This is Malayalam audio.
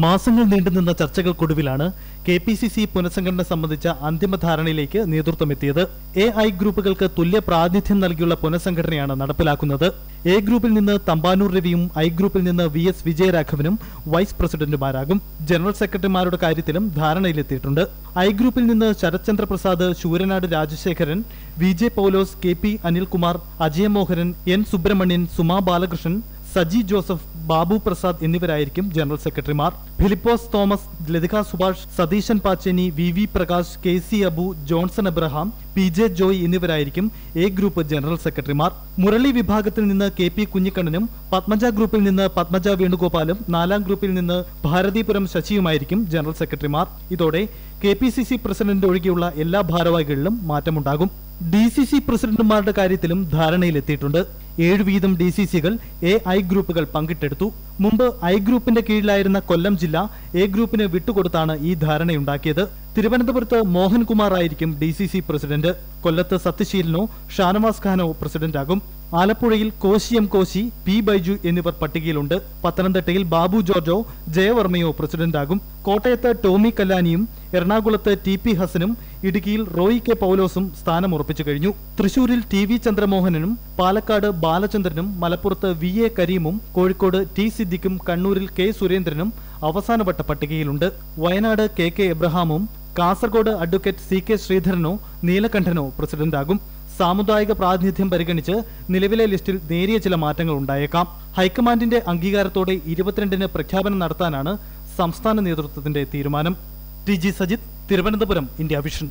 മാസങ്ങൾ നീണ്ടുനിന്ന ചർച്ചകൾക്കൊടുവിലാണ് കെ പി സി സി പുനഃസംഘടന സംബന്ധിച്ച അന്തിമ ധാരണയിലേക്ക് നേതൃത്വമെത്തിയത്. എ ഐ ഗ്രൂപ്പുകൾക്ക് തുല്യ പ്രാതിനിധ്യം നൽകിയുള്ള പുനഃസംഘടനയാണ് നടപ്പിലാക്കുന്നത്. എ ഗ്രൂപ്പിൽ നിന്ന് തമ്പാനൂർ രവിയും ഐ ഗ്രൂപ്പിൽ നിന്ന് വി എസ് വിജയരാഘവനും വൈസ് പ്രസിഡന്റുമാരാകും. ജനറൽ സെക്രട്ടറിമാരുടെ കാര്യത്തിലും ധാരണയിലെത്തിയിട്ടുണ്ട്. ഐ ഗ്രൂപ്പിൽ നിന്ന് Sarathchandra Prasad Sooranad Rajasekharan V J Paulose K P Anilkumar Ajayamohanan N Subramanian Suma Balakrishnan Saji Joseph Babu Prasad എന്നിവരായിരിക്കും general സെക്രട്ടറിമാർ. Philipose Thomas Lathika Subhash Satheesan Pacheni V V Prakash K C Abu Johnson Abraham P J Joy എന്നിവരായിരിക്കും A group general സെക്രട്ടറിമാർ. മുരളി വിഭാഗത്തിൽ നിന്ന് കെ പി കുഞ്ഞിക്കണ്ണനും പത്മജ ഗ്രൂപ്പിൽ നിന്ന് പത്മജ വേണുഗോപാലും നാലാം ഗ്രൂപ്പിൽ നിന്ന് ഭാരതീപുരം ശശിയുമായിരിക്കും ജനറൽ സെക്രട്ടറിമാർ. ഇതോടെ K P C C president ഒഴികെയുള്ള എല്ലാ ഭാരവാഹികളിലും മാറ്റമുണ്ടാകും. ഡി സി സി പ്രസിഡന്റുമാരുടെ കാര്യത്തിലും ധാരണയിലെത്തിയിട്ടുണ്ട്. ഏഴ് വീതം ഡി സി സികൾ എ ഐ ഗ്രൂപ്പുകൾ പങ്കിട്ടെടുത്തു. മുമ്പ് ഐ ഗ്രൂപ്പിന്റെ കീഴിലായിരുന്ന കൊല്ലം ജില്ല എ ഗ്രൂപ്പിന് വിട്ടുകൊടുത്താണ് ഈ ധാരണയുണ്ടാക്കിയത്. തിരുവനന്തപുരത്ത് മോഹൻകുമാർ ആയിരിക്കും ഡി സി സി പ്രസിഡന്റ്. കൊല്ലത്ത് സത്യശീലനോ ഷാനവാസ് ഖാനോ പ്രസിഡന്റാകും. ആലപ്പുഴയിൽ കോശി എം കോശി പി ബൈജു എന്നിവർ പട്ടികയിലുണ്ട്. പത്തനംതിട്ടയിൽ ബാബു ജോർജോ ജയവർമ്മയോ പ്രസിഡന്റാകും. കോട്ടയത്ത് ടോമി കല്ലാനിയും എറണാകുളത്ത് ടി പി ഹസനും ഇടുക്കിയിൽ റോയി കെ പൗലോസും സ്ഥാനമുറപ്പിച്ചു കഴിഞ്ഞു. തൃശൂരിൽ ടി വി ചന്ദ്രമോഹനനും പാലക്കാട് ബാലചന്ദ്രനും മലപ്പുറത്ത് വി എ കരീമും കോഴിക്കോട് ടി സിദ്ദിഖും കണ്ണൂരിൽ കെ സുരേന്ദ്രനും അവസാനവട്ട പട്ടികയിലുണ്ട്. വയനാട് കെ കെ എബ്രഹാമും കാസർഗോഡ് അഡ്വക്കേറ്റ് സി കെ ശ്രീധരനോ നീലകണ്ഠനോ പ്രസിഡന്റാകും. സാമുദായിക പ്രാതിനിധ്യം പരിഗണിച്ച് നിലവിലെ ലിസ്റ്റിൽ നേരിയ ചില മാറ്റങ്ങൾ ഉണ്ടായേക്കാം. ഹൈക്കമാൻഡിന്റെ അംഗീകാരത്തോടെ ഇരുപത്തിരണ്ടിന് പ്രഖ്യാപനം നടത്താനാണ് സംസ്ഥാന നേതൃത്വത്തിന്റെ തീരുമാനം. T G Sajith Thiruvananthapuram India vision.